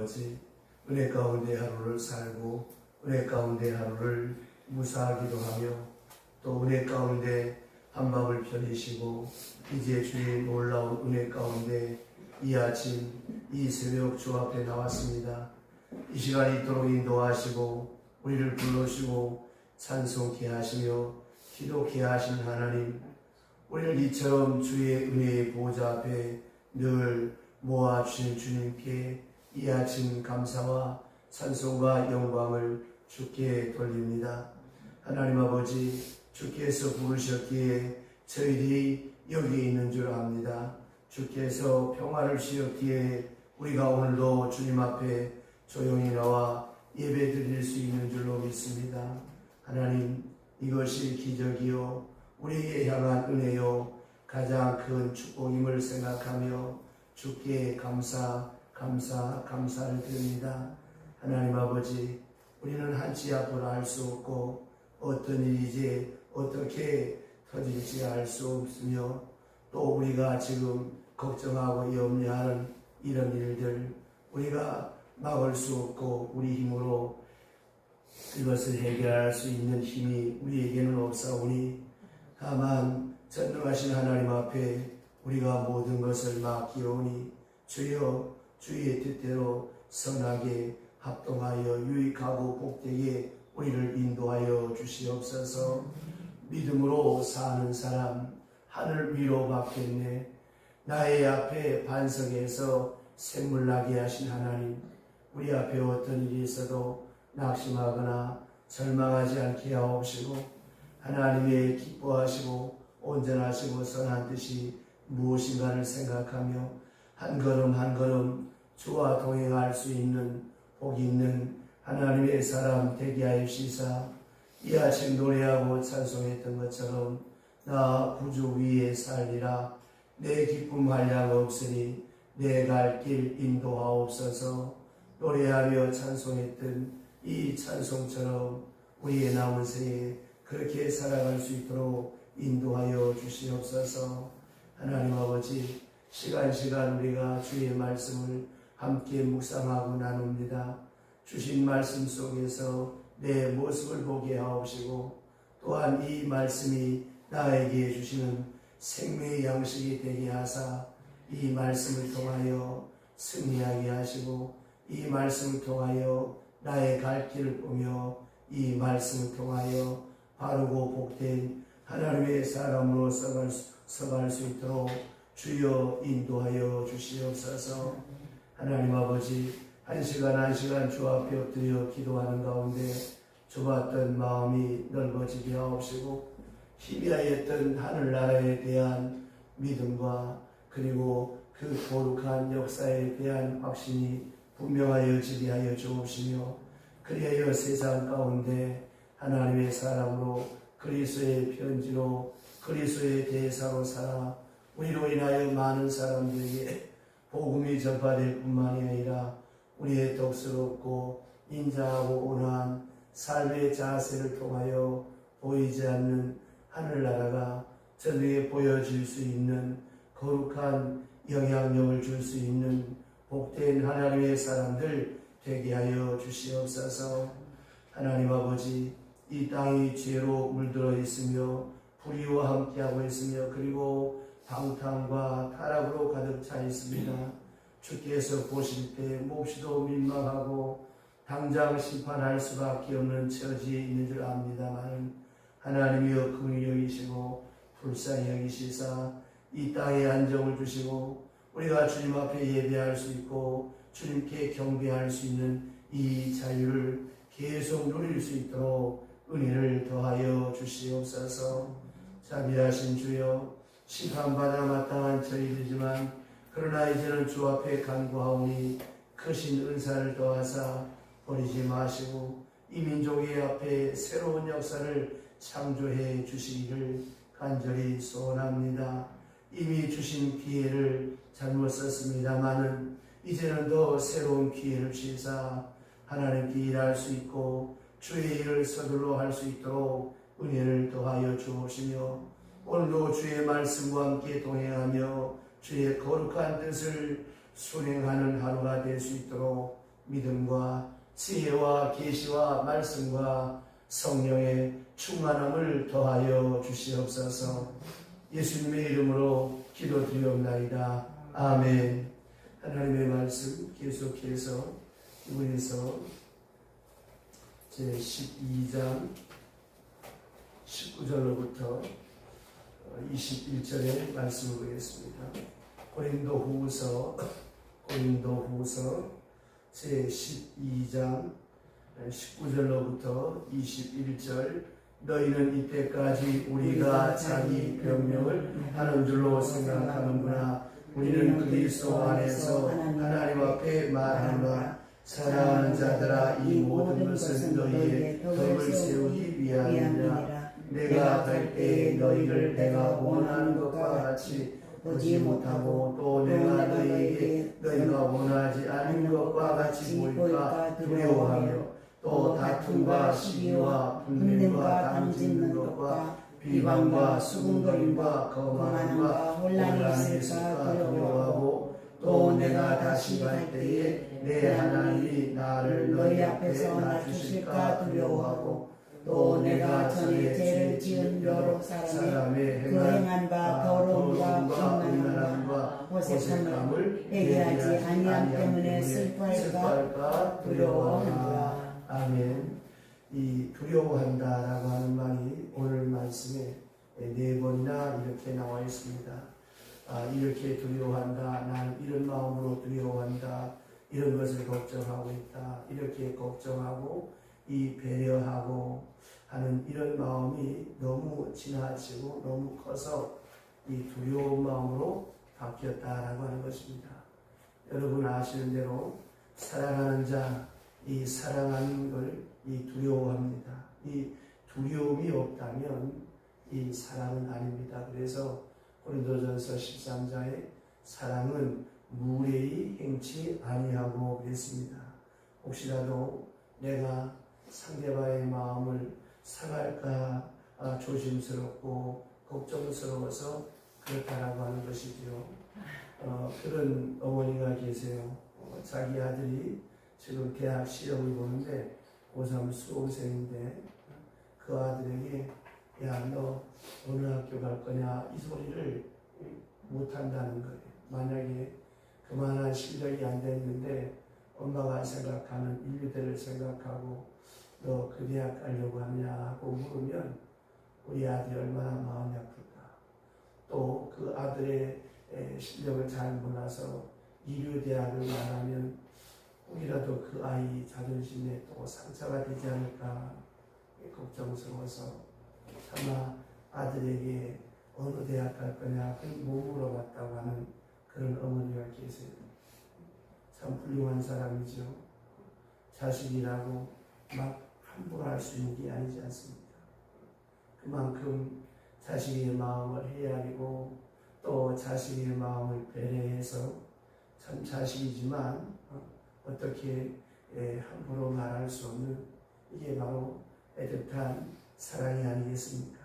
아버지 은혜 가운데 하루를 살고 은혜 가운데 하루를 무사하기도 하며 또 은혜 가운데 한밤을 편히쉬고 이제 주의 놀라운 은혜 가운데 이 아침 이 새벽 주 앞에 나왔습니다. 이 시간 이토록 인도하시고 우리를 불러주시고 찬송케 하시며 기도케 하신 하나님 우리를 이처럼 주의 은혜의 보좌 앞에 늘 모아주신 주님께 이 아침 감사와 찬송과 영광을 주께 돌립니다. 하나님 아버지 주께서 부르셨기에 저희들이 여기 있는 줄 압니다. 주께서 평화를 주셨기에 우리가 오늘도 주님 앞에 조용히 나와 예배 드릴 수 있는 줄로 믿습니다. 하나님 이것이 기적이요 우리에게 향한 은혜요 가장 큰 축복임을 생각하며 주께 감사 감사 감사를 드립니다. 하나님 아버지 우리는 한치 앞으로 알수 없고 어떤 일이지 어떻게 터질지 알 수 없으며 또 우리가 지금 걱정하고 염려하는 이런 일들 우리가 막을 수 없고 우리 힘으로 이것을 해결할 수 있는 힘이 우리에게는 없사오니 다만 전능하신 하나님 앞에 우리가 모든 것을 맡기오니 주여 주의 뜻대로 선하게 합동하여 유익하고 복되게 우리를 인도하여 주시옵소서. 믿음으로 사는 사람 하늘 위로 받겠네. 나의 앞에 반석에서 샘물나게 하신 하나님 우리 앞에 어떤 일이 있어도 낙심하거나 절망하지 않게 하옵시고 하나님의 기뻐하시고 온전하시고 선한 뜻이 무엇인가를 생각하며 한 걸음 한 걸음 주와 동행할 수 있는 복 있는 하나님의 사람 되게 하옵시사. 이 아침 노래하고 찬송했던 것처럼 나 구주 위에 살리라. 내 기쁨 한량 없으니 내 갈 길 인도하옵소서. 노래하며 찬송했던 이 찬송처럼 우리의 남은 생에 그렇게 살아갈 수 있도록 인도하여 주시옵소서. 하나님 아버지 시간 시간 우리가 주의 말씀을 함께 묵상하고 나눕니다. 주신 말씀 속에서 내 모습을 보게 하옵시고 또한 이 말씀이 나에게 주시는 생명의 양식이 되게 하사 이 말씀을 통하여 승리하게 하시고 이 말씀을 통하여 나의 갈 길을 보며 이 말씀을 통하여 바르고 복된 하나님의 사람으로 서갈 수, 서갈 수 있도록 주여 인도하여 주시옵소서 하나님 아버지 한 시간 한 시간 주 앞에 엎드려 기도하는 가운데 좁았던 마음이 넓어지게 하옵시고 희미하였던 하늘나라에 대한 믿음과 그리고 그 거룩한 역사에 대한 확신이 분명하여 지리하여 주옵시며 그리하여 세상 가운데 하나님의 사람으로 그리스도의 편지로 그리스도의 대사로 살아 우리로 인하여 많은 사람들에게 복음이 전파될 뿐만이 아니라 우리의 독스럽고 인자하고 온화한 삶의 자세를 통하여 보이지 않는 하늘나라가 저에게 보여질 수 있는 거룩한 영향력을 줄 수 있는 복된 하나님의 사람들 되게 하여 주시옵소서. 하나님 아버지 이 땅이 죄로 물들어 있으며 불의와 함께하고 있으며 그리고 방탕과 타락으로 가득 차 있습니다. 주께서 보실 때 몹시도 민망하고 당장 심판할 수밖에 없는 처지에 있는 줄 압니다만 하나님이여 긍휼히 여기시고 불쌍히 여기시사 이 땅에 안정을 주시고 우리가 주님 앞에 예배할 수 있고 주님께 경배할 수 있는 이 자유를 계속 누릴 수 있도록 은혜를 더하여 주시옵소서 자비하신 주여 심판받아 마땅한 저희들이지만 그러나 이제는 주 앞에 간구하오니 크신 은사를 더하사 버리지 마시고 이 민족의 앞에 새로운 역사를 창조해 주시기를 간절히 소원합니다. 이미 주신 기회를 잘못 썼습니다마는 이제는 더 새로운 기회를 주시사 하나님께 일할 수 있고 주의 일을 서둘러 할 수 있도록 은혜를 더하여 주옵시며 오늘도 주의 말씀과 함께 동행하며 주의 거룩한 뜻을 순행하는 하루가 될 수 있도록 믿음과 지혜와 계시와 말씀과 성령의 충만함을 더하여 주시옵소서. 예수님의 이름으로 기도드리옵나이다. 아멘. 하나님의 말씀 계속해서 우리에서 제 12장 19절로부터 21절의 말씀을 보겠습니다. 고린도 후서 고린도 후서 제 12장 19절로부터 21절 너희는 이때까지 우리가 자기 변명을 하는 줄로 생각하는구나 우리는 그리스도 안에서 하나님 앞에 말하노라 사랑하는 자들아 이 모든 것은 너희의 덕을 세우기 위함이라 내가 갈 때에 너희를 내가 원하는 것과 같이 보지 못하고 또 내가 너희에게 너희가 원하지 않는 것과 같이 보일까 두려워하며 또 다툼과 시기와 분쟁과 담짓는 것과 비방과 수군거림과 거만함과 혼란이 있을까 두려워하고 또 내가 다시 갈 때에 내 하나님이 나를 너희 앞에서 낮추실까 두려워하고 또 내가 전에 죄를 지은 여러 사람의 그 행한 바 더러움과 분란함과 어색함을 해결하지 아니함 때문에 슬퍼할까 두려워하노라. 아멘. 이 두려워한다라고 하는 말이 오늘 말씀에 네 번이나 이렇게 나와 있습니다. 아, 이렇게 두려워한다. 나는 이런 마음으로 두려워한다. 이런 것을 걱정하고 있다. 이렇게 걱정하고 이 배려하고 하는 이런 마음이 너무 지나치고 너무 커서 이 두려운 마음으로 바뀌었다라고 하는 것입니다. 여러분 아시는 대로 사랑하는 자, 이 사랑하는 걸 이 두려워합니다. 이 두려움이 없다면 이 사랑은 아닙니다. 그래서 고린도전서 13장에 사랑은 무례히 행치 아니하고 그랬습니다. 혹시라도 내가 상대방의 마음을 상할까 아, 조심스럽고 걱정스러워서 그렇다라고 하는 것이지요. 어, 그런 어머니가 계세요. 어, 자기 아들이 지금 대학 시험을 보는데 고3 수험생인데 그 아들에게 야 너 어느 학교 갈 거냐 이 소리를 못 한다는 거예요. 만약에 그만한 실력이 안 됐는데 엄마가 생각하는 인류대를 생각하고 너그 대학 가려고 하냐 하고 물으면 우리 아들이 얼마나 마음이 아플까. 또 그 아들의 에, 실력을 잘 몰라서 인류대학을 말하면 혹이라도 그 아이 자존심에 또 상처가 되지 않을까 걱정스러워서 차마 아들에게 어느 대학 갈 거냐 못 물어봤다고 하는 그런 어머니가 계세요. 참 훌륭한 사람이죠. 자식이라고 막 함부로 할 수 있는 게 아니지 않습니까? 그만큼 자식의 마음을 헤아리고 또 자식의 마음을 배려해서 참 자식이지만 어떻게 함부로 말할 수 없는 이게 바로 애틋한 사랑이 아니겠습니까?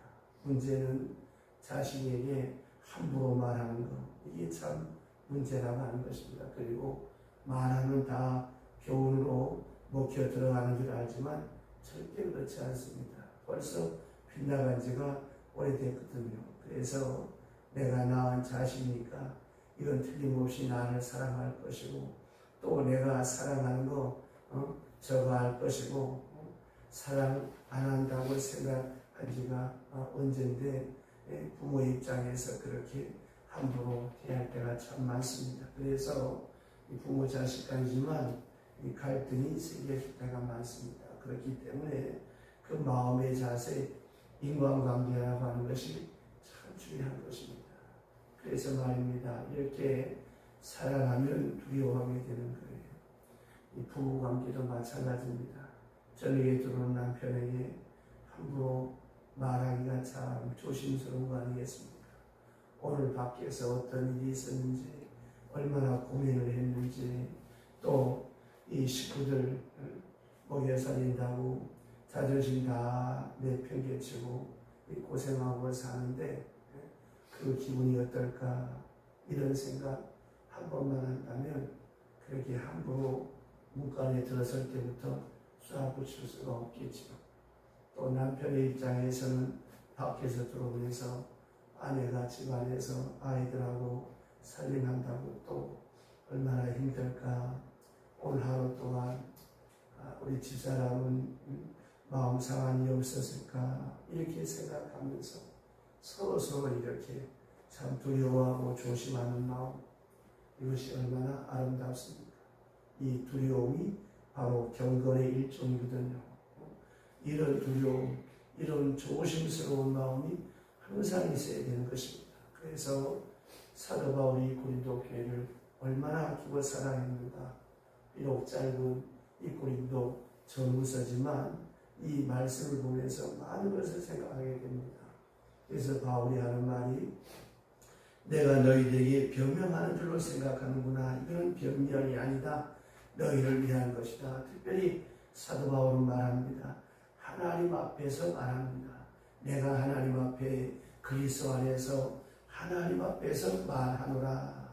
문제는 자식에게 함부로 말하는 것 이게 참 문제라고 하는 것입니다. 그리고 말하면 다 교훈으로 먹혀 들어가는 줄 알지만 절대 그렇지 않습니다. 벌써 빗나간 지가 오래됐거든요. 그래서 내가 낳은 자식이니까 이건 틀림없이 나를 사랑할 것이고 또 내가 사랑하는 거 어? 저거 할 것이고 어? 사랑 안 한다고 생각한 지가 어, 언젠데 예, 부모 입장에서 그렇게 함부로 대할 때가 참 많습니다. 그래서 부모 자식 간이지만 갈등이 생길 때가 많습니다. 그렇기 때문에 그 마음의 자세, 인간관계라고 하는 것이 참 중요한 것입니다. 그래서 말입니다. 이렇게 살아가면 두려워하게 되는 거예요. 이 부부 관계도 마찬가지입니다. 저녁에 들어오는 남편에게 함부로 말하기가 참 조심스러운 거 아니겠습니까? 오늘 밖에서 어떤 일이 있었는지, 얼마나 고민을 했는지, 또 이 식구들 먹여 살린다고 자존심 다 내팽개치고 고생하고 사는데 그 기분이 어떨까 이런 생각 한 번만 한다면 그렇게 함부로 문간에 들어설 때부터 쏴붙일 수가 없겠지요. 또 남편의 입장에서는 밖에서 들어오면서 아내가 집안에서 아이들하고 살림한다고 또 얼마나 힘들까. 오늘 하루 동안 아, 우리 집사람은 마음 상한이 없었을까 이렇게 생각하면서 서로 서로 이렇게 참 두려워하고 조심하는 마음 이것이 얼마나 아름답습니까? 이 두려움이 바로 경건의 일종이거든요. 이런 두려움, 이런 조심스러운 마음이 항상 있어야 되는 것입니다. 그래서 사도 바울이 고린도 교회를 얼마나 아끼고 사랑했는가. 비록 짧은 이 고린도 전후서지만 이 말씀을 보면서 많은 것을 생각하게 됩니다. 그래서 바울이 하는 말이 내가 너희들에게 변명하는 줄로 생각하는구나. 이건 변명이 아니다. 너희를 위한 것이다. 특별히 사도 바울은 말합니다. 하나님 앞에서 말합니다. 내가 하나님 앞에 그리스도 안에서 하나님 앞에서 말하노라.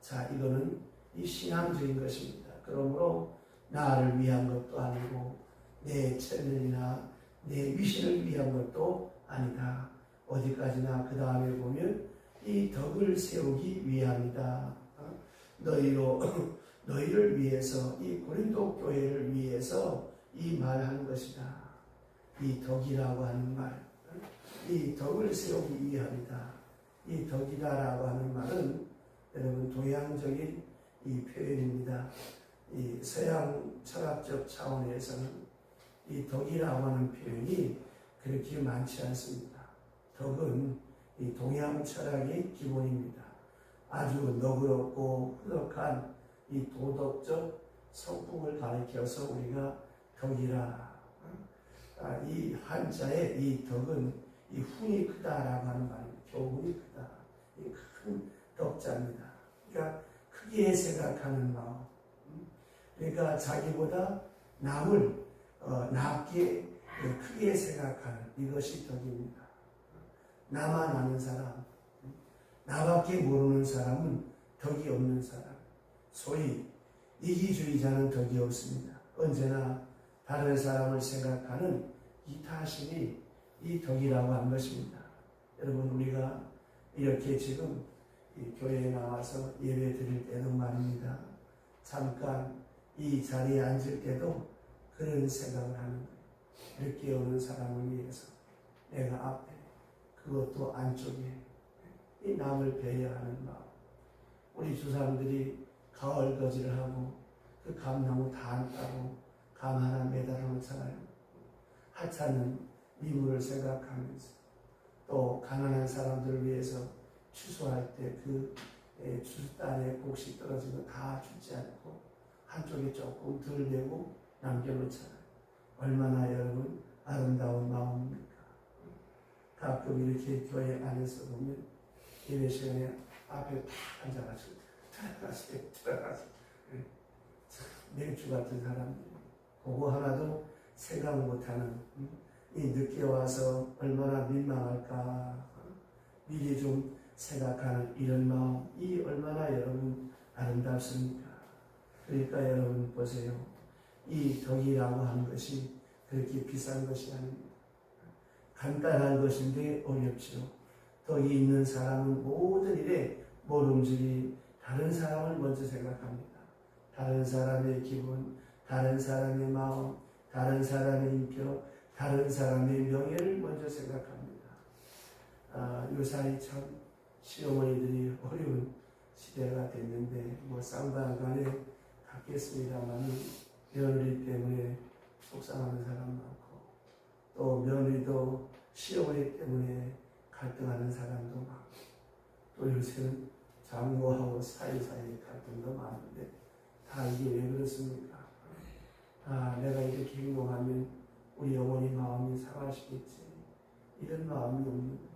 자, 이거는 이 신앙적인 것입니다. 그러므로 나를 위한 것도 아니고 내 체면이나 내 위신을 위한 것도 아니다. 어디까지나 그 다음에 보면 이 덕을 세우기 위함이다. 어? 너희로 너희를 위해서 이 고린도 교회를 위해서 이 말하는 것이다. 이 덕이라고 하는 말, 어? 이 덕을 세우기 위함이다. 이 덕이다라고 하는 말은 여러분 동양적인 이 표현입니다. 이 서양 철학적 차원에서는 이 덕이라고 하는 표현이 그렇게 많지 않습니다. 덕은 이 동양 철학의 기본입니다. 아주 너그럽고 후덕한 이 도덕적 성품을 가리켜서 우리가 덕이라. 아, 이 한자의 이 덕은 이 훈이 크다라고 하는 말입니다. 교훈이 크다. 이 큰 덕자입니다. 그러니까 크게 생각하는 마음. 그러니까 자기보다 남을 어, 낮게 크게 생각하는 이것이 덕입니다. 나만 아는 사람, 나밖에 모르는 사람은 덕이 없는 사람. 소위 이기주의자는 덕이 없습니다. 언제나 다른 사람을 생각하는 이타심이 이 덕이라고 하는 것입니다. 여러분 우리가 이렇게 지금 이 교회에 나와서 예배 드릴 때도 말입니다. 잠깐 이 자리에 앉을 때도 그런 생각을 하는 거예요. 늦게 오는 사람을 위해서 내가 앞에 그것도 안쪽에 이 남을 배려하는 마음. 우리 주사람들이 가을 거지를 하고 그 감나무 다안 따고 감 하나 매달아 놓잖아요. 하찮은 미물을 생각하면서 또 가난한 사람들을 위해서 추수할 때 그 추수단에 곡식 떨어지면 다 주지 않고 한쪽에 조금 덜 내고 남겨놓잖아요. 얼마나 여러분 아름다운 마음입니까? 가끔 이렇게 교회 안에서 보면 예배 시간에 앞에 탁 앉아가지고 들어가세요, 들어가세요. 맥주 같은 사람들 그거 하나도 생각 못하는 음? 이 늦게 와서 얼마나 민망할까 미리 좀 생각하는 이런 마음 이 얼마나 여러분 아름답습니까? 그러니까 여러분 보세요. 이 덕이라고 하는 것이 그렇게 비싼 것이 아닙니다. 간단한 것인데 어렵죠. 덕이 있는 사람은 모든 일에 모름지기 다른 사람을 먼저 생각합니다. 다른 사람의 기분, 다른 사람의 마음, 다른 사람의 인격, 다른 사람의 명예를 먼저 생각합니다. 아, 요사이 참 시어머니들이 어려운 시대가 됐는데 뭐 쌍방간에 갖겠습니다만 며느리 때문에 속상하는 사람 많고 또 며느리도 시어머니 때문에 갈등하는 사람도 많고 또 요새는 장모하고 사이사이 갈등도 많은데 다 이게 왜 그렇습니까? 아 내가 이렇게 행동하면 우리 어머니 마음이 상하시겠지 이런 마음이 없는.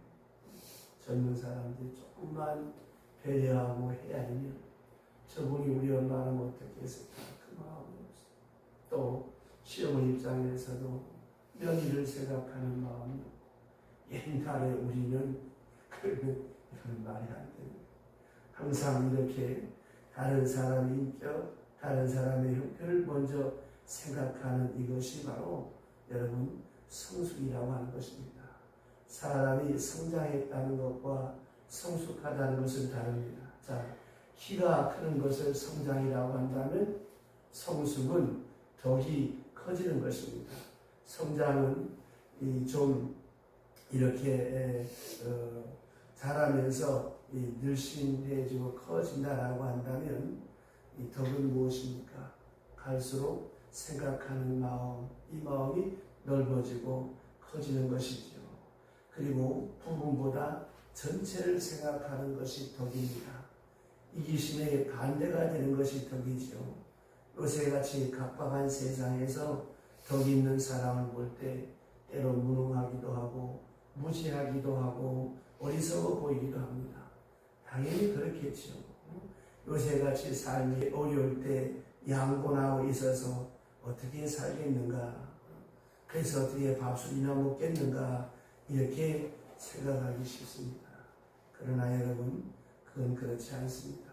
젊은 사람들이 조금만 배려하고 헤아리면 저분이 우리 엄마는 어떻게 했을까 그 마음이 없어요. 또 시어머니 입장에서도 며느리를 생각하는 마음이 없고 옛날에 우리는 이런 말이 안 돼요. 항상 이렇게 다른 사람 인격, 다른 사람의 형편을 먼저 생각하는 이것이 바로 여러분 성숙이라고 하는 것입니다. 사람이 성장했다는 것과 성숙하다는 것은 다릅니다. 자, 키가 크는 것을 성장이라고 한다면 성숙은 덕이 커지는 것입니다. 성장은 이좀 이렇게 에, 어, 자라면서 이 늘씬해지고 커진다라고 한다면 이 덕은 무엇입니까? 갈수록 생각하는 마음, 이 마음이 넓어지고 커지는 것이죠. 그리고 부분보다 전체를 생각하는 것이 덕입니다. 이기심의 반대가 되는 것이 덕이죠. 요새같이 각박한 세상에서 덕 있는 사람을 볼 때 때로 무능하기도 하고 무지하기도 하고 어리석어 보이기도 합니다. 당연히 그렇겠죠. 요새같이 삶이 어려울 때 양보하고 있어서 어떻게 살겠는가 그래서 어떻게 밥술이나 먹겠는가 이렇게 생각하기 쉽습니다. 그러나 여러분 그건 그렇지 않습니다.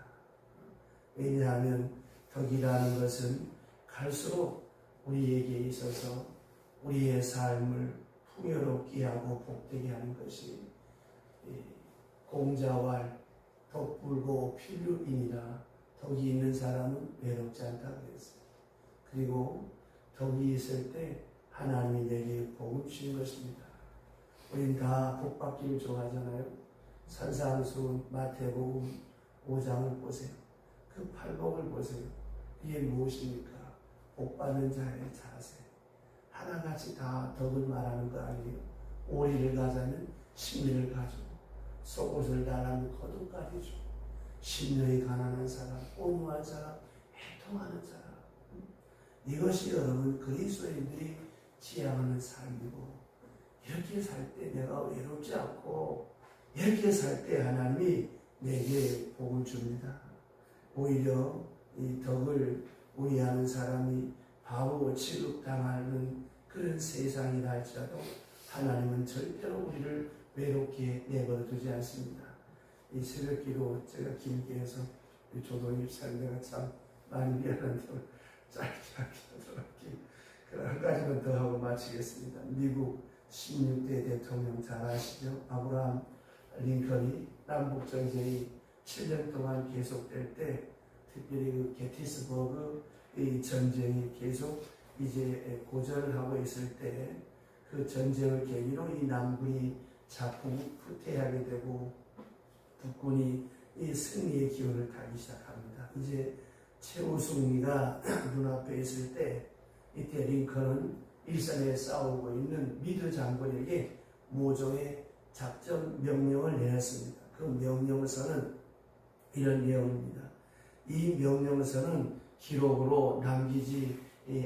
왜냐하면 덕이라는 것은 갈수록 우리에게 있어서 우리의 삶을 풍요롭게 하고 복되게 하는 것이 이 공자왈 덕불고 필류이니라 덕이 있는 사람은 외롭지 않다 그랬어요. 그리고 덕이 있을 때 하나님이 내게 복을 주신 것입니다. 우린 다 복받기를 좋아하잖아요. 산상수훈 마태복음 5장을 보세요. 그 팔복을 보세요. 이게 무엇입니까? 복 받는 자의 자세. 하나같이 다 덕을 말하는 거 아니에요. 오리를 가자면 심리를 가지고 속옷을 달라면 겉옷까지 주고 심령이 가난한 사람, 온유한 사람, 해통하는 사람 이것이 여러분 그리스도인들이 지향하는 삶이고 이렇게 살 때 내가 외롭지 않고 이렇게 살 때 하나님이 내게 복을 줍니다. 오히려 이 덕을 우리하는 사람이 바보 취급당하는 그런 세상이라 할지라도 하나님은 절대로 우리를 외롭게 내버려 두지 않습니다. 이 새벽 기도 제가 길게 해서 이 조동입 살내가 참 많이 미안한데 짧게 하도록 한 가지만 더 하고 마치겠습니다. 미국 16대 대통령 잘 아시죠? 아브라함 링컨이 남북 전쟁이 7년 동안 계속될 때 특별히 그 게티스버그 이 전쟁이 계속 이제 고전을 하고 있을 때 그 전쟁을 계기로 이 남군이 자꾸 후퇴하게 되고 북군이 이 승리의 기운을 타기 시작합니다. 이제 최우승리가 눈앞에 있을 때 이때 링컨은 일선에 싸우고 있는 미드 장군에게 모종의 작전 명령을 내렸습니다. 그 명령서는 이런 내용입니다. 이 명령서는 기록으로 남기지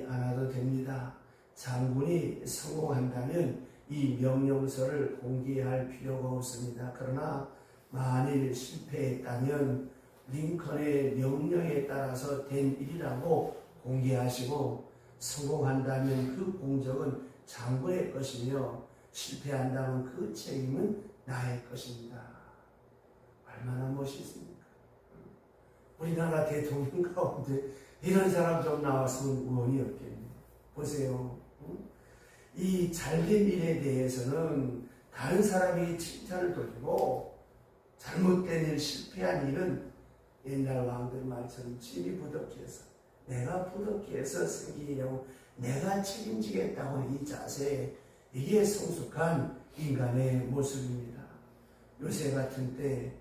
않아도 됩니다. 장군이 성공한다면 이 명령서를 공개할 필요가 없습니다. 그러나 만일 실패했다면 링컨의 명령에 따라서 된 일이라고 공개하시고 성공한다면 그 공적은 장군의 것이며 실패한다면 그 책임은 나의 것입니다. 얼마나 멋있습니까? 우리나라 대통령 가운데 이런 사람 좀 나왔으면 의원이 없겠네요. 보세요. 이 잘된 일에 대해서는 다른 사람이 칭찬을 돌리고 잘못된 일, 실패한 일은 옛날 왕들 말처럼 짐이 부덕해서 내가 부덕해서 일이라고 내가 책임지겠다고 이 자세 이게 성숙한 인간의 모습입니다. 요새 같은 때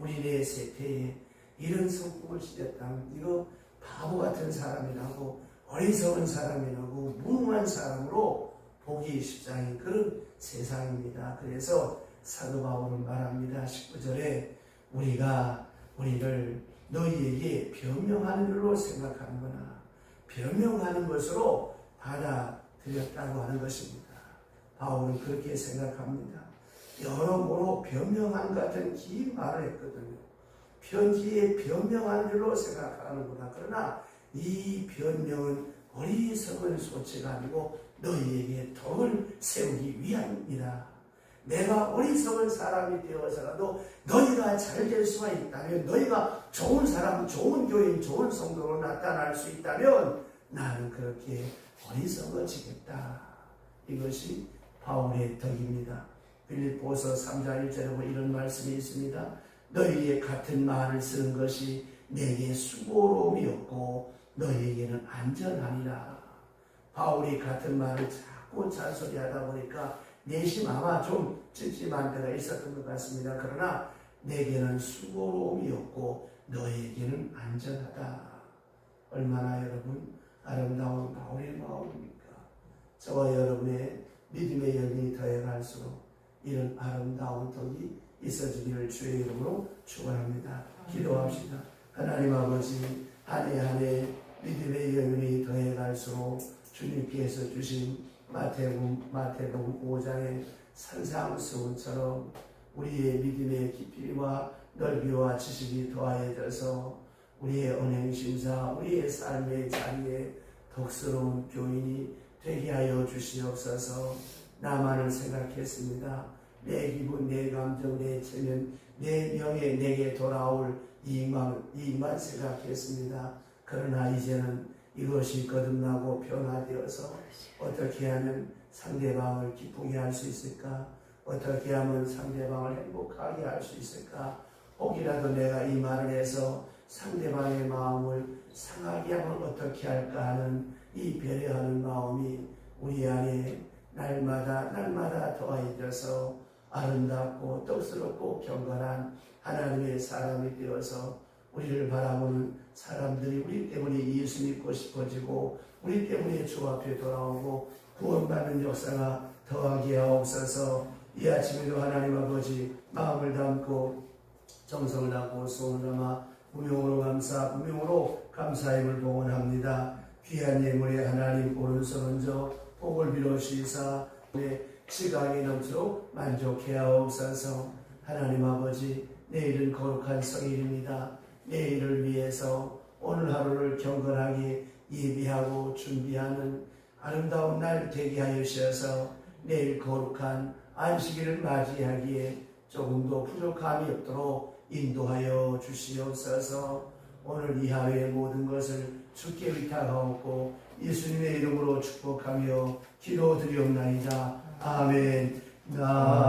우리네 세태에 이런 성품을 지녔다면 이거 바보 같은 사람이라고 어리석은 사람이라고 무능한 사람으로 보기 십장인 그런 세상입니다. 그래서 사도 바울은 말합니다. 19절에 우리가 우리를 너희에게 변명하는 일로 생각하는구나. 변명하는 것으로 받아들였다고 하는 것입니다. 바울은 그렇게 생각합니다. 여러모로 변명한 같은 긴 말을 했거든요. 편지에 변명하는 일로 생각하는구나. 그러나 이 변명은 어리석은 소치가 아니고 너희에게 덕을 세우기 위함이다. 내가 어리석은 사람이 되어서라도 너희가 잘 될 수가 있다면 너희가 좋은 사람, 좋은 교인, 좋은 성도로 나타날 수 있다면 나는 그렇게 어리석어지겠다. 이것이 바울의 덕입니다. 빌립보서 3장 1절에 보면 이런 말씀이 있습니다. 너희의 같은 말을 쓰는 것이 내게 수고로움이었고 너희에게는 안전하니라. 바울이 같은 말을 자꾸 잔소리하다 보니까 내심 아마 좀 찝찝한 때가 있었던 것 같습니다. 그러나 내게는 수고로움이었고 너에게는 안전하다. 얼마나 여러분 아름다운 바울의 마음입니까? 저와 여러분의 믿음의 열이 더해갈수록 이런 아름다운 덕이 있어지기를 주의 이름으로 축원합니다. 기도합시다. 하나님 아버지 한 해 한 해 믿음의 열이 더해갈수록 주님께서 주신 마태복음 마태복음 5장의 산상수훈처럼 우리의 믿음의 깊이와 넓이와 지식이 더하여져서 우리의 언행심사, 우리의 삶의 자리에 덕스러운 교인이 되게 하여 주시옵소서. 나만을 생각했습니다. 내 기분, 내 감정, 내 체면, 내 명예 내게 돌아올 이익만, 이익만 생각했습니다. 그러나 이제는 이것이 거듭나고 변화되어서 어떻게 하면 상대방을 기쁘게 할 수 있을까? 어떻게 하면 상대방을 행복하게 할 수 있을까? 혹이라도 내가 이 말을 해서 상대방의 마음을 상하게 하면 어떻게 할까 하는 이 배려하는 마음이 우리 안에 날마다 날마다 더해져서 아름답고 떡스럽고 경건한 하나님의 사람이 되어서 우리를 바라보는 사람들이 우리 때문에 예수 믿고 싶어지고 우리 때문에 주 앞에 돌아오고 구원받는 역사가 더하게 하옵소서. 이 아침에도 하나님 아버지 마음을 담고 정성을 담고 소원을 담아 무명으로 감사 무명으로 감사임을 봉헌합니다 귀한 예물에 하나님 오른손 얹어 복을 빌어주시사 내 지강이 넘치도록 만족해 하옵소서. 하나님 아버지 내일은 거룩한 성일입니다. 내일을 위해서 오늘 하루를 경건하게 예비하고 준비하는 아름다운 날 되게 하여 주셔서 내일 거룩한 안식일을 맞이하기에 조금도 부족함이 없도록 인도하여 주시옵소서. 오늘 이 하루의 모든 것을 주께 의탁하옵고 예수님의 이름으로 축복하며 기도드리옵나이다. 아멘. 나